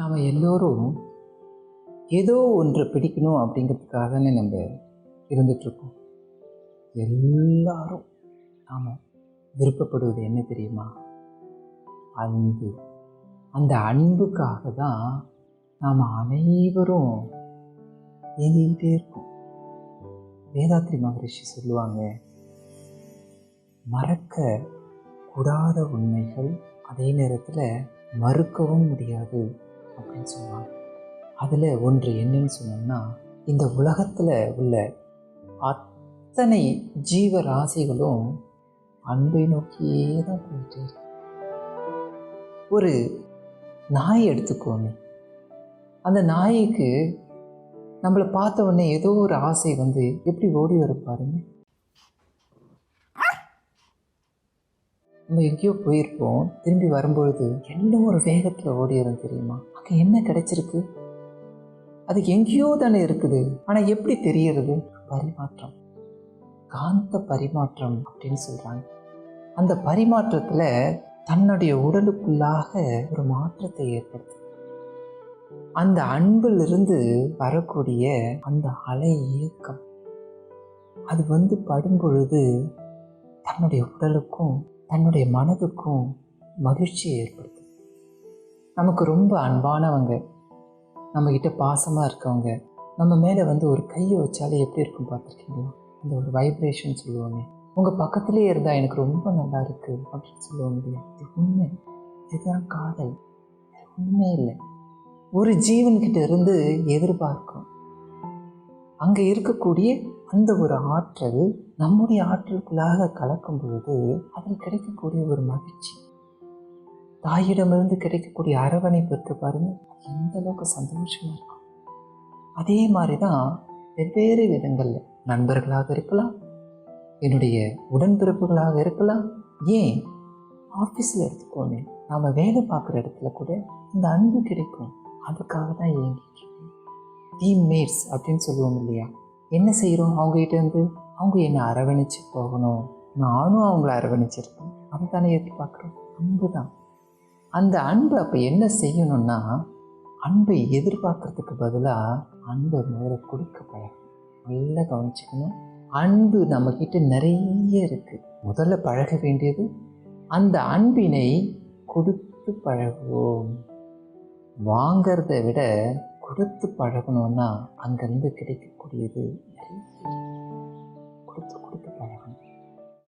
நாம் எல்லோரும் ஏதோ ஒன்றை பிடிக்கணும் அப்படிங்கிறதுக்காக தானே நம்ம இருந்துகிட்ருக்கோம். எல்லாரும் நாம் விருப்பப்படுவது என்ன தெரியுமா? அன்பு. அந்த அன்புக்காக தான் நாம் அனைவரும் ஏங்கிக்கிட்டே இருக்கோம். வேதாத்ரி மகரிஷி சொல்லுவாங்க மறக்க கூடாத உண்மைகள் அதே நேரத்தில் மறுக்கவும் முடியாது. அப்படின்னு சொன்னாங்க அதில் ஒன்று என்னன்னு சொன்னோம்னா இந்த உலகத்தில் உள்ள அத்தனை ஜீவராசிகளும் அன்பை நோக்கியே தான் போயிட்டு இருக்கு. ஒரு நாய் எடுத்துக்கோங்க அந்த நாய்க்கு நம்மளை பார்த்த உடனே ஏதோ ஒரு ஆசை வந்து எப்படி ஓடி வர பாருங்க. நம்ம எங்கேயோ போயிருப்போம். திரும்பி வரும்பொழுது என்ன ஒரு வேகத்தில் ஓடிடும் தெரியுமா? அங்கே என்ன கிடைச்சிருக்கு? அது எங்கேயோ தானே இருக்குது. ஆனால் எப்படி தெரியறது? பரிமாற்றம். காந்த பரிமாற்றம் அப்படின்னு சொல்கிறாங்க அந்த பரிமாற்றத்தில் தன்னுடைய உடலுக்குள்ளாக ஒரு மாற்றத்தை ஏற்படுத்து அந்த அன்பிலிருந்து வரக்கூடிய அந்த அலை இயக்கம். அது வந்து படும் பொழுது தன்னுடைய உடலுக்கும் தன்னுடைய மனதுக்கும் மகிழ்ச்சியை ஏற்படுத்தும். நமக்கு ரொம்ப அன்பானவங்க நம்மக்கிட்ட பாசமாக இருக்கவங்க நம்ம மேலே வந்து ஒரு கையை வச்சாலே எப்படி இருக்கும் பார்த்துருக்கீங்களா? அந்த ஒரு வைப்ரேஷன் சொல்லுவாங்க உங்கள் பக்கத்துலேயே இருந்தால் எனக்கு ரொம்ப நல்லா இருக்குது அப்படின்னு சொல்லுவோம் இது உண்மை. இதுதான் காதல். உண்மை இல்லை. ஒரு ஜீவன்கிட்ட இருந்து எதிர்பார்க்கும். அங்கே இருக்கக்கூடிய அந்த ஒரு ஆற்றல் நம்முடைய ஆற்றலுக்குள்ளாக கலக்கும் பொழுது அதில் கிடைக்கக்கூடிய ஒரு மகிழ்ச்சி. தாயிடமிருந்து கிடைக்கக்கூடிய அரவணைப்பு இருக்கு பாருங்க. எந்த அளவுக்கு சந்தோஷமா இருக்கும். அதே மாதிரி தான் வெவ்வேறு விதங்களில் நண்பர்களாக இருக்கலாம் என்னுடைய உடன்பிறப்புகளாக இருக்கலாம். ஏன்? ஆஃபீஸில் எடுத்துக்கோங்க நாம் வேலை பார்க்குற இடத்துல கூட இந்த அன்பு கிடைக்கும். அதுக்காக தான் ஏங்கிட்டு இருக்கேன் டீம்மேட்ஸ் அப்படின்னு சொல்லுவோம் இல்லையா? என்ன செய்கிறோம் அவங்ககிட்ட வந்து அவங்க என்னை அரவணைச்சு போகணும். நானும் அவங்கள அரவணைச்சிருக்கேன். அதுதானே எதிர்பார்க்குறோம் அன்பு தான் அந்த அன்பு அப்போ என்ன செய்யணும்னா அன்பை எதிர்பார்க்கறதுக்கு பதிலாக அன்பை முதல்ல கொடுக்க பழகும் நல்லா கவனிச்சுக்கணும். அன்பு நம்மக்கிட்ட நிறைய இருக்குது முதல்ல பழக வேண்டியது அந்த அன்பினை கொடுத்து பழகுவோம். வாங்கிறத விட கொடுத்து பழகணும்னா அங்கேருந்து கிடைக்கக்கூடியது நிறைய கொடுத்து பழகணும்.